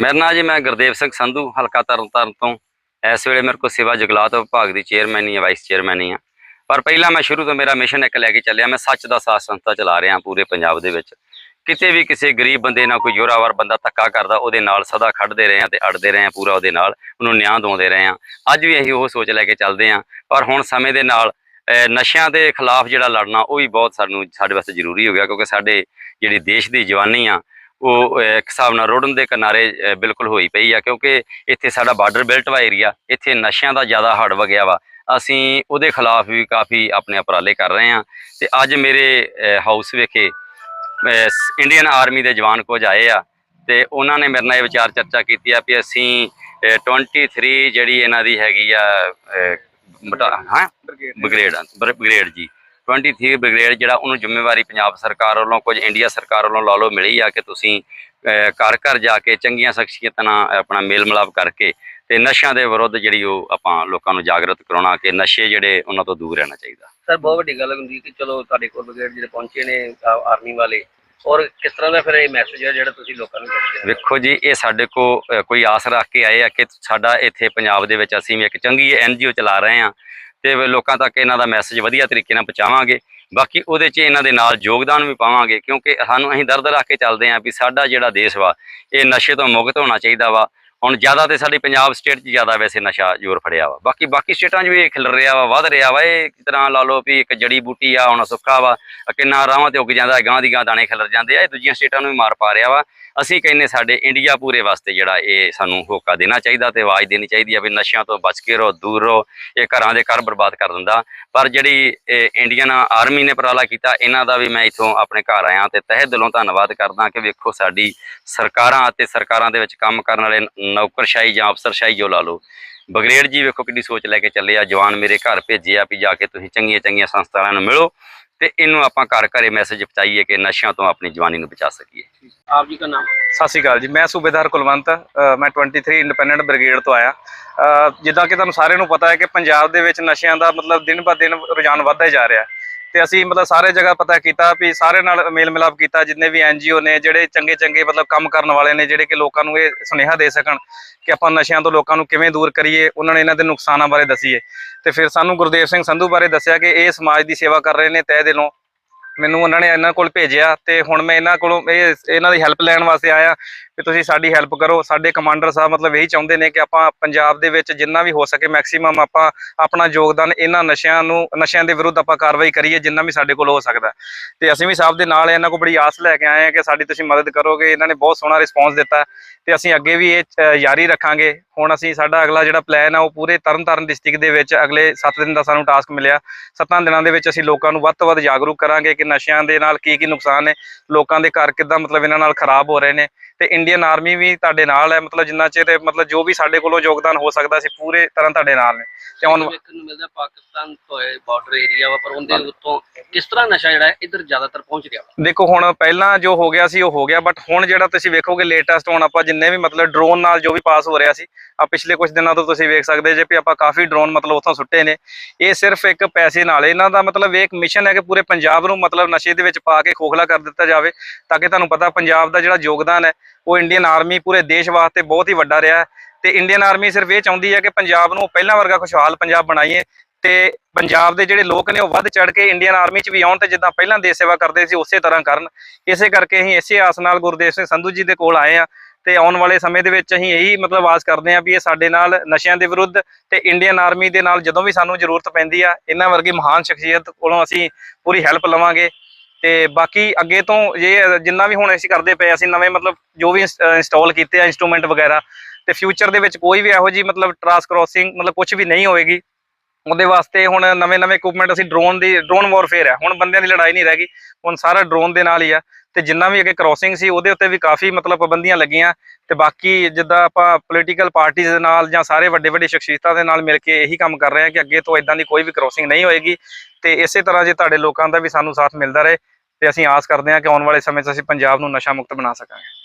ਮੇਰਾ ਨਾਂ ਜੀ ਮੈਂ ਗੁਰਦੇਵ ਸਿੰਘ ਸੰਧੂ, ਹਲਕਾ ਤਰਨਤਾਰਨ ਤੋਂ। ਇਸ ਵੇਲੇ ਮੇਰੇ ਕੋਲ ਸੇਵਾ ਜਗਲਾਤ ਵਿਭਾਗ ਦੀ ਚੇਅਰਮੈਨੀ ਹੈ ਵਾਈਸ ਚੇਅਰਮੈਨੀ ਆ। ਪਰ ਪਹਿਲਾਂ ਮੈਂ ਸ਼ੁਰੂ ਤੋਂ ਮੇਰਾ ਮਿਸ਼ਨ ਇੱਕ ਲੈ ਕੇ ਚੱਲਿਆ। ਮੈਂ ਸੱਚ ਦਾ ਸਾਥ ਸੰਸਥਾ ਚਲਾ ਰਿਹਾ ਪੂਰੇ ਪੰਜਾਬ ਦੇ ਵਿੱਚ। ਕਿਤੇ ਵੀ ਕਿਸੇ ਗਰੀਬ ਬੰਦੇ ਨਾਲ ਕੋਈ ਜ਼ੋਰਾਵਰ ਬੰਦਾ ਧੱਕਾ ਕਰਦਾ, ਉਹਦੇ ਨਾਲ ਸਦਾ ਖੜਦੇ ਰਹੇ ਆ ਤੇ ਅੜਦੇ ਰਹੇ ਆ ਪੂਰਾ ਉਹਦੇ ਨਾਲ, ਉਹਨੂੰ ਨਿਆਂ ਦਿਵਾਉਂਦੇ ਰਹੇ ਆ ਅੱਜ ਵੀ ਅਸੀਂ ਉਹ ਸੋਚ ਲੈ ਕੇ ਚੱਲਦੇ ਆ ਪਰ ਹੁਣ ਸਮੇਂ ਦੇ ਨਾਲ ਨਸ਼ਿਆਂ ਦੇ ਖਿਲਾਫ ਜਿਹੜਾ ਲੜਨਾ, ਉਹ ਵੀ ਬਹੁਤ ਸਾਨੂੰ ਸਾਡੇ ਵਾਸਤੇ ਜ਼ਰੂਰੀ ਹੋ ਗਿਆ, ਕਿਉਂਕਿ ਸਾਡੇ ਜਿਹੜੀ ਦੇਸ਼ ਦੀ ਜਵਾਨੀ ਆ ਉਹ ਇੱਕ ਹਿਸਾਬ ਨਾਲ ਰੋਡਨ ਦੇ ਕਿਨਾਰੇ ਬਿਲਕੁਲ ਹੋਈ ਪਈ ਆ ਕਿਉਂਕਿ ਇੱਥੇ ਸਾਡਾ ਬਾਰਡਰ ਬੈਲਟ ਵਾ ਏਰੀਆ ਇੱਥੇ ਨਸ਼ਿਆਂ ਦਾ ਜ਼ਿਆਦਾ ਹੜ ਵਗਿਆ ਵਾ। ਅਸੀਂ ਉਹਦੇ ਖਿਲਾਫ ਵੀ ਕਾਫੀ ਆਪਣੇ ਉਪਰਾਲੇ ਕਰ ਰਹੇ ਆ ਤੇ ਅੱਜ ਮੇਰੇ ਹਾਊਸ ਵਿਖੇ ਇੰਡੀਅਨ ਆਰਮੀ ਦੇ ਜਵਾਨ ਕੁਝ ਆਏ ਆ ਤੇ ਉਹਨਾਂ ਨੇ ਮੇਰੇ ਨਾਲ ਇਹ ਵਿਚਾਰ ਚਰਚਾ ਕੀਤੀ ਆ ਵੀ ਅਸੀਂ ਅਹ, 23 ਜਿਹੜੀ ਇਹਨਾਂ ਦੀ ਹੈਗੀ ਆ ਹਾਂ? ਬ੍ਰਿਗੇਡ ਬਰ- ਬ੍ਰਿਗੇਡ ਜੀ। 23 ਬ੍ਰਿਗੇਡ ਜਿਹੜਾ ਉਹਨੂੰ ਜ਼ਿੰਮੇਵਾਰੀ ਪੰਜਾਬ ਸਰਕਾਰ ਵੱਲੋਂ ਕੁਝ ਇੰਡੀਆ ਸਰਕਾਰ ਵੱਲੋਂ ਲਾ ਲਓ ਮਿਲੀ ਆ ਕਿ ਤੁਸੀਂ ਘਰ ਘਰ ਜਾ ਕੇ ਚੰਗੀਆਂ ਸ਼ਖਸੀਅਤਾਂ ਨਾਲ ਆਪਣਾ ਮੇਲ ਮਿਲਾਪ ਕਰਕੇ ਤੇ ਨਸ਼ਿਆਂ ਦੇ ਵਿਰੁੱਧ ਜਿਹੜੀ ਉਹ ਆਪਾਂ ਲੋਕਾਂ ਨੂੰ ਜਾਗਰਤ ਕਰਾਉਣਾ ਕਿ ਨਸ਼ੇ ਜਿਹੜੇ ਉਹਨਾਂ ਤੋਂ ਦੂਰ ਰਹਿਣਾ ਚਾਹੀਦਾ। ਸਰ ਬਹੁਤ ਵੱਡੀ ਗੱਲ ਹੁੰਦੀ ਕਿ ਚਲੋ ਤੁਹਾਡੇ ਕੋਲ ਬ੍ਰਿਗੇਡ ਜਿਹੜੇ ਪਹੁੰਚੇ ਨੇ ਆਰਮੀ ਵਾਲੇ ਔਰ ਕਿਸ ਤਰ੍ਹਾਂ ਦਾ ਫਿਰ ਇਹ ਮੈਸੇਜ ਹੈ ਜਿਹੜਾ ਤੁਸੀਂ ਲੋਕਾਂ ਨੂੰ ਦਿੰਦੇ ਹੋ ਵੇਖੋ ਜੀ ਇਹ ਸਾਡੇ ਕੋ ਅ, ਕੋਈ ਆਸ ਰੱਖ ਕੇ ਆਏ ਆ ਕਿ ਸਾਡਾ ਇੱਥੇ ਪੰਜਾਬ ਦੇ ਵਿੱਚ ਅਸੀਂ ਵੀ ਇੱਕ ਚੰਗੀ ਐਨਜੀਓ ਚਲਾ ਰਹੇ ਆ ਤੇ ਲੋਕਾਂ ਤੱਕ ਇਹਨਾਂ ਦਾ ਮੈਸੇਜ ਵਧੀਆ ਤਰੀਕੇ ਨਾਲ ਪਹੁੰਚਾਵਾਂਗੇ। ਬਾਕੀ ਉਹਦੇ 'ਚ ਇਹਨਾਂ ਦੇ ਨਾਲ ਯੋਗਦਾਨ ਵੀ ਪਾਵਾਂਗੇ, ਕਿਉਂਕਿ ਸਾਨੂੰ ਅਸੀਂ ਦਰਦ ਰੱਖ ਕੇ ਚੱਲਦੇ ਆਂ ਵੀ ਸਾਡਾ ਜਿਹੜਾ ਦੇਸ਼ ਵਾ, ਇਹ ਨਸ਼ੇ ਤੋਂ ਮੁਕਤ ਹੋਣਾ ਚਾਹੀਦਾ ਵਾ। ਹੁਣ ਜ਼ਿਆਦਾ ਤੇ ਸਾਡੀ ਪੰਜਾਬ ਸਟੇਟ 'ਚ ਜ਼ਿਆਦਾ ਵੈਸੇ ਨਸ਼ਾ ਜ਼ੋਰ ਫੜਿਆ ਵਾ। ਬਾਕੀ ਬਾਕੀ ਸਟੇਟਾਂ 'ਚ ਵੀ ਇਹ ਖਿਲ ਰਿਹਾ ਵਾ, ਵੱਧ ਰਿਹਾ ਵਾ। ਇਹ ਇੱਕ ਤਰ੍ਹਾਂ ਲਾ ਲਓ ਵੀ ਇੱਕ ਜੜੀ ਬੂਟੀ ਆ, ਹੁਣ ਸੁੱਕਾ ਵਾ ਕਿੰਨਾ ਰਾਵਾਂ ਤੇ ਉੱਗ ਜਾਂਦਾ ਗਾਂ ਦੀ ਗਾਂ ਦਾਣੇ ਖਿਲਰ ਜਾਂਦੇ ਆ, ਇਹ ਦੂਜੀਆਂ ਸਟੇਟਾਂ ਨੂੰ ਵੀ ਮਾਰ ਪਾ ਰਿਹਾ ਵਾ। ਅਸੀਂ ਕਹਿੰਨੇ ਸਾਡੇ ਇੰਡੀਆ ਪੂਰੇ ਵਾਸਤੇ ਜਿਹੜਾ ਇਹ ਸਾਨੂੰ ਹੋਕਾ ਦੇਣਾ ਚਾਹੀਦਾ ਤੇ ਆਵਾਜ਼ ਦੇਣੀ ਚਾਹੀਦੀ ਆ ਵੀ ਨਸ਼ਿਆਂ ਤੋਂ ਬਚ ਕੇ ਰਹੋ, ਦੂਰ ਰਹੋ, ਇਹ ਘਰਾਂ ਦੇ ਘਰ ਬਰਬਾਦ ਕਰ ਦਿੰਦਾ। ਪਰ ਜਿਹੜੀ ਇਹ ਇੰਡੀਅਨ ਆਰਮੀ ਨੇ ਉਪਰਾਲਾ ਕੀਤਾ, ਇਹਨਾਂ ਦਾ ਵੀ ਮੈਂ ਇਥੋਂ ਆਪਣੇ ਘਰ ਆਇਆ ਤੇ ਤਹਿ ਦਿਲੋਂ ਧੰਨਵਾਦ ਕਰਦਾ ਕਿ ਵੇਖੋ ਸਾਡੀ ਸਰਕਾਰਾਂ ਅਤੇ ਸਰਕਾਰਾਂ ਦੇ ਵਿੱਚ ਕੰਮ ਕਰਨ ਵਾਲੇ ਨੌਕਰਸ਼ਾਹੀ ਜਾਂ ਅਫਸਰਸ਼ਾਹੀ ਜੋ ਲਾ ਲਓ। ਬਗਰੇਡ ਜੀ ਵੇਖੋ ਕਿੱਡੀ ਸੋਚ ਲੈ ਕੇ ਚੱਲੇ ਆ। ਜਵਾਨ ਮੇਰੇ ਘਰ ਭੇਜੇ ਆ ਵੀ ਜਾ ਕੇ ਤੁਸੀਂ ਚੰਗੀਆਂ ਚੰਗੀਆਂ ਸੰਸਥਾਵਾਂ ਨੂੰ ਮਿਲੋ ਤੇ ਇਹਨੂੰ ਆਪਾਂ ਘਰ ਘਰੇ ਮੈਸੇਜ ਪਹੁੰਚਾਈਏ ਕਿ ਨਸ਼ਿਆਂ ਤੋਂ ਆਪਣੀ ਜਵਾਨੀ ਨੂੰ ਬਚਾ ਸਕੀਏ। ਆਪ ਜੀ ਦਾ ਨਾਮ? ਸਤਿ ਸ਼੍ਰੀ ਅਕਾਲ ਜੀ। ਮੈਂ ਸੂਬੇਦਾਰ ਕੁਲਵੰਤ ਮੈਂ 23 ਇੰਡੀਪੈਂਡੈਂਟ ਬ੍ਰਿਗੇਡ ਤੋਂ ਆਇਆ। ਜਿੱਦਾਂ ਕਿ ਤੁਹਾਨੂੰ ਸਾਰਿਆਂ ਨੂੰ ਪਤਾ ਹੈ ਕਿ ਪੰਜਾਬ ਦੇ ਵਿੱਚ ਨਸ਼ਿਆਂ ਦਾ ਮਤਲਬ ਦਿਨ ਬ ਦਿਨ ਰੁਝਾਨ ਵੱਧਦਾ ਜਾ ਰਿਹਾ ਹੈ। ਤੇ ਅਸੀਂ ਮਤਲਬ ਸਾਰੇ ਜਗ੍ਹਾ ਪਤਾ ਕੀਤਾ ਵੀ ਸਾਰੇ ਨਾਲ ਮੇਲ ਮਿਲਾਪ ਕੀਤਾ, ਜਿੰਨੇ ਵੀ ਐਨਜੀਓ ਨੇ, ਜਿਹੜੇ ਚੰਗੇ ਚੰਗੇ ਮਤਲਬ ਕੰਮ ਕਰਨ ਵਾਲੇ ਨੇ, ਜਿਹੜੇ ਕਿ ਲੋਕਾਂ ਨੂੰ ਇਹ ਸੁਨੇਹਾ ਦੇ ਸਕਣ ਕਿ ਆਪਾਂ ਨਸ਼ਿਆਂ ਤੋਂ ਲੋਕਾਂ ਨੂੰ ਕਿਵੇਂ ਦੂਰ ਕਰੀਏ, ਉਹਨਾਂ ਨੇ ਇਹਨਾਂ ਦੇ ਨੁਕਸਾਨਾਂ ਬਾਰੇ ਦੱਸੀਏ। ਤੇ ਫਿਰ ਸਾਨੂੰ ਗੁਰਦੇਵ ਸਿੰਘ ਸੰਧੂ ਬਾਰੇ ਦੱਸਿਆ ਕਿ ਇਹ ਸਮਾਜ ਦੀ ਸੇਵਾ ਕਰ ਰਹੇ ਨੇ ਤਹਿ ਦਿਲੋਂ। ਮੈਨੂੰ ਉਹਨਾਂ ਨੇ ਇਹਨਾਂ ਕੋਲ ਭੇਜਿਆ ਤੇ ਹੁਣ ਮੈਂ ਇਹਨਾਂ ਕੋਲੋਂ ਇਹ, ਇਹਨਾਂ ਦੀ ਹੈਲਪ ਲੈਣ ਵਾਸਤੇ ਆਇਆ। ਕਿ ਤੁਸੀਂ ਸਾਡੀ ਹੈਲਪ ਕਰੋ। ਸਾਡੇ ਕਮਾਂਡਰ ਸਾਹਿਬ ਮਤਲਬ ਇਹੀ ਚਾਹੁੰਦੇ ਨੇ ਕਿ ਆਪਾਂ ਪੰਜਾਬ ਦੇ ਵਿੱਚ ਜਿੰਨਾ ਵੀ ਹੋ ਸਕੇ ਮੈਕਸਿਮਮ ਆਪਾਂ ਆਪਣਾ ਯੋਗਦਾਨ ਇਹਨਾਂ ਨਸ਼ਿਆਂ ਨੂੰ, ਨਸ਼ਿਆਂ ਦੇ ਵਿਰੁੱਧ ਆਪਾਂ ਕਾਰਵਾਈ ਕਰੀਏ, ਜਿੰਨਾ ਵੀ ਸਾਡੇ ਕੋਲ ਹੋ ਸਕਦਾ ਤੇ ਅਸੀਂ ਵੀ ਸਾਹਿਬ ਦੇ ਨਾਲ ਇਹਨਾਂ ਕੋਲ ਬੜੀ ਆਸ ਲੈ ਕੇ ਆਏ ਹਾਂ ਕਿ ਸਾਡੀ ਤੁਸੀਂ ਮਦਦ ਕਰੋਗੇ। ਇਹਨਾਂ ਨੇ ਬਹੁਤ ਸੋਹਣਾ ਰਿਸਪੌਂਸ ਦਿੱਤਾ ਤੇ ਅਸੀਂ ਅੱਗੇ ਵੀ ਇਹ ਜਾਰੀ ਰੱਖਾਂਗੇ। ਹੁਣ ਅਸੀਂ ਸਾਡਾ ਅਗਲਾ ਜਿਹੜਾ ਪਲਾਨ ਆ, ਉਹ ਪੂਰੇ ਤਰਨਤਾਰਨ ਡਿਸਟ੍ਰਿਕਟ ਦੇ ਵਿੱਚ ਅਗਲੇ 7 ਦਿਨ ਦਾ ਸਾਨੂੰ ਟਾਸਕ ਮਿਲਿਆ। 7 ਦਿਨਾਂ ਦੇ ਵਿੱਚ ਅਸੀਂ ਲੋਕਾਂ ਨੂੰ ਵੱਧ ਤੋਂ ਵੱਧ ਜਾਗਰੂਕ ਕਰਾਂਗੇ ਕਿ ਨਸ਼ਿਆਂ ਦੇ ਨਾਲ ਕੀ ਕੀ ਨੁਕਸਾਨ ਨੇ, ਲੋਕਾਂ ਦੇ ਘਰ ਕਿੱਦਾਂ ਮਤਲਬ ਇਹਨਾਂ ਨਾਲ ਖਰਾਬ ਹੋ ਰਹੇ ਨੇ। ਤੇ ਇੰਡੀਅਨ ਆਰਮੀ ਵੀ ਤੁਹਾਡੇ ਨਾਲ ਹੈ ਮਤਲਬ ਜਿੰਨਾ ਚਿਰ ਮਤਲਬ ਜੋ ਵੀ ਸਾਡੇ ਕੋਲੋਂ ਯੋਗਦਾਨ ਹੋ ਸਕਦਾ ਅਸੀਂ ਪੂਰੇ ਤਰ੍ਹਾਂ ਤੁਹਾਡੇ ਨਾਲ ਨੇ। ਤੇ ਹੁਣ ਵੇਖਣ ਨੂੰ ਮਿਲਦਾ ਪਾਕਿਸਤਾਨ ਤੋਂ ਬਾਰਡਰ ਏਰੀਆ ਵਾ ਪਰ ਉਹਦੇ ਉੱਤੋਂ ਕਿਸ ਤਰ੍ਹਾਂ ਨਸ਼ਾ ਜਿਹੜਾ ਹੈ ਇੱਧਰ ਜ਼ਿਆਦਾਤਰ ਪਹੁੰਚ ਵਾ? ਦੇਖੋ ਹੁਣ ਪਹਿਲਾਂ ਜੋ ਹੋ ਗਿਆ ਸੀ ਉਹ ਹੋ ਗਿਆ ਬਟ ਹੁਣ ਜਿਹੜਾ ਤੁਸੀਂ ਵੇਖੋਗੇ ਲੇਟੈਸਟ ਹੁਣ ਆਪਾਂ ਜਿੰਨੇ ਵੀ ਮਤਲਬ ਡਰੋਨ ਨਾਲ ਜੋ ਵੀ ਪਾਸ ਹੋ ਰਿਹਾ ਸੀ ਆ ਪਿਛਲੇ ਕੁਝ ਦਿਨਾਂ ਤੋਂ ਤੁਸੀਂ ਵੇਖ ਸਕਦੇ ਜੇ ਵੀ ਆਪਾਂ ਕਾਫੀ ਡਰੋਨ ਮਤਲਬ ਉੱਥੋਂ ਸੁੱਟੇ ਨੇ। ਇਹ ਸਿਰਫ ਇੱਕ ਪੈਸੇ ਨਾਲ ਇਹਨਾਂ ਦਾ ਮਤਲਬ ਇਹ ਇੱਕ ਮਿਸ਼ਨ ਹੈ ਕਿ ਪੂਰੇ ਪੰਜਾਬ ਨੂੰ ਮਤਲਬ ਨਸ਼ੇ ਦੇ ਵਿੱਚ ਪਾ ਕੇ ਖੋਖਲਾ ਕਰ ਦਿੱਤਾ ਜਾਵੇ ਤਾਂ ਕਿ ਤੁਹਾਨੂੰ ਪਤਾ ਪੰਜਾਬ ਦਾ ਜਿਹੜਾ ਯੋਗਦਾਨ ਹੈ ਉਹ ਇੰਡੀਅਨ ਆਰਮੀ ਪੂਰੇ ਦੇਸ਼ ਵਾਸਤੇ ਬਹੁਤ ਹੀ ਵੱਡਾ ਰਿਹਾ ਹੈ ਤੇ ਇੰਡੀਅਨ ਆਰਮੀ ਸਿਰਫ ਇਹ ਚਾਹੁੰਦੀ ਹੈ ਕਿ ਪੰਜਾਬ ਨੂੰ ਪਹਿਲਾਂ ਵਰਗਾ ਖੁਸ਼ਹਾਲ ਪੰਜਾਬ ਬਣਾਈਏ ਤੇ ਪੰਜਾਬ ਦੇ ਜਿਹੜੇ ਲੋਕ ਨੇ ਉਹ ਵੱਧ ਚੜ ਕੇ ਇੰਡੀਅਨ ਆਰਮੀ 'ਚ ਵੀ ਆਉਣ ਤੇ ਜਿੱਦਾਂ ਪਹਿਲਾਂ ਦੇਸ਼ ਸੇਵਾ ਕਰਦੇ ਸੀ ਉਸੇ ਤਰ੍ਹਾਂ ਕਰਨ। ਇਸੇ ਕਰਕੇ ਅਸੀਂ ਇਸੇ ਆਸ ਨਾਲ ਗੁਰਦੇਵ ਸਿੰਘ ਸੰਧੂ ਜੀ ਦੇ ਕੋਲ ਆਏ ਆ ਤੇ ਆਉਣ ਵਾਲੇ ਸਮੇਂ ਦੇ ਵਿੱਚ ਅਸੀਂ ਇਹੀ ਮਤਲਬ ਆਸ ਕਰਦੇ ਹਾਂ ਵੀ ਇਹ ਸਾਡੇ ਨਾਲ ਨਸ਼ਿਆਂ ਦੇ ਵਿਰੁੱਧ ਤੇ ਇੰਡੀਅਨ ਆਰਮੀ ਦੇ ਨਾਲ ਜਦੋਂ ਵੀ ਸਾਨੂੰ ਜ਼ਰੂਰਤ ਪੈਂਦੀ ਆ, ਇਹਨਾਂ ਵਰਗੀ ਮਹਾਨ ਸ਼ਖਸੀਅਤ ਕੋਲੋਂ ਅਸੀਂ ਪੂਰੀ ਹੈਲਪ ਲਵਾਂਗੇ। ਤੇ ਬਾਕੀ ਅੱਗੇ ਤੋਂ ਜੇ ਜਿੰਨਾ ਵੀ ਹੁਣ ਅਸੀਂ ਕਰਦੇ ਪਏ ਅਸੀਂ ਨਵੇਂ ਮਤਲਬ ਜੋ ਵੀ ਇੰਸਟਾਲ ਕੀਤੇ ਆ ਇਨਸਟਰੂਮੈਂਟ ਵਗੈਰਾ, ਤੇ ਫਿਊਚਰ ਦੇ ਵਿੱਚ ਕੋਈ ਵੀ ਇਹੋ ਜੀ ਮਤਲਬ ਟਰਾਸ ਕ੍ਰੋਸਿੰਗ ਮਤਲਬ ਕੁਝ ਵੀ ਨਹੀਂ ਹੋਏਗੀ। ਉਹਦੇ ਵਾਸਤੇ ਹੁਣ ਨਵੇਂ-ਨਵੇਂ ਇਕਵਿਪਮੈਂਟ ਅਸੀਂ ਡਰੋਨ ਦੀ ਡਰੋਨ ਵਾਰਫੇਅਰ ਹੈ ਹੁਣ ਬੰਦਿਆਂ ਦੀ ਲੜਾਈ ਨਹੀਂ ਰਹਿ ਗਈ। ਹੁਣ ਸਾਰਾ ਡਰੋਨ ਦੇ ਨਾਲ ਹੀ ਆ। ਤੇ ਜਿੰਨਾ ਵੀ ਅੱਗੇ ਕ੍ਰੋਸਿੰਗ ਸੀ, ਉਹਦੇ ਉੱਤੇ ਵੀ ਕਾਫੀ ਮਤਲਬ ਪਾਬੰਦੀਆਂ ਲੱਗੀਆਂ ਤੇ ਬਾਕੀ ਜਿੱਦਾਂ ਆਪਾਂ ਪੋਲੀਟੀਕਲ ਪਾਰਟੀਆਂ ਦੇ ਨਾਲ ਜਾਂ ਸਾਰੇ ਵੱਡੇ ਵੱਡੇ ਸ਼ਖਸੀਅਤਾਂ ਦੇ ਨਾਲ ਮਿਲ ਕੇ ਇਹੀ ਕੰਮ ਕਰ ਰਹੇ ਹਾਂ ਕਿ ਅੱਗੇ ਤੋਂ ਇਦਾਂ ਦੀ ਕੋਈ ਵੀ ਕ੍ਰੋਸਿੰਗ ਨਹੀਂ ਹੋਏਗੀ ਤੇ ਇਸੇ ਤਰ੍ਹਾਂ ਜੇ ਤੁਹਾਡੇ ਲੋਕਾਂ ਦਾ ਵੀ ਸਾਨੂੰ ਸਾਥ ਮਿਲਦਾ ਰਹੇ ਤੇ ਅਸੀਂ ਆਸ ਕਰਦੇ ਹਾਂ ਕਿ ਆਉਣ ਵਾਲੇ ਸਮੇਂ 'ਚ ਅਸੀਂ ਪੰਜਾਬ ਨੂੰ ਨਸ਼ਾ ਮੁਕਤ ਬਣਾ ਸਕਾਂਗੇ।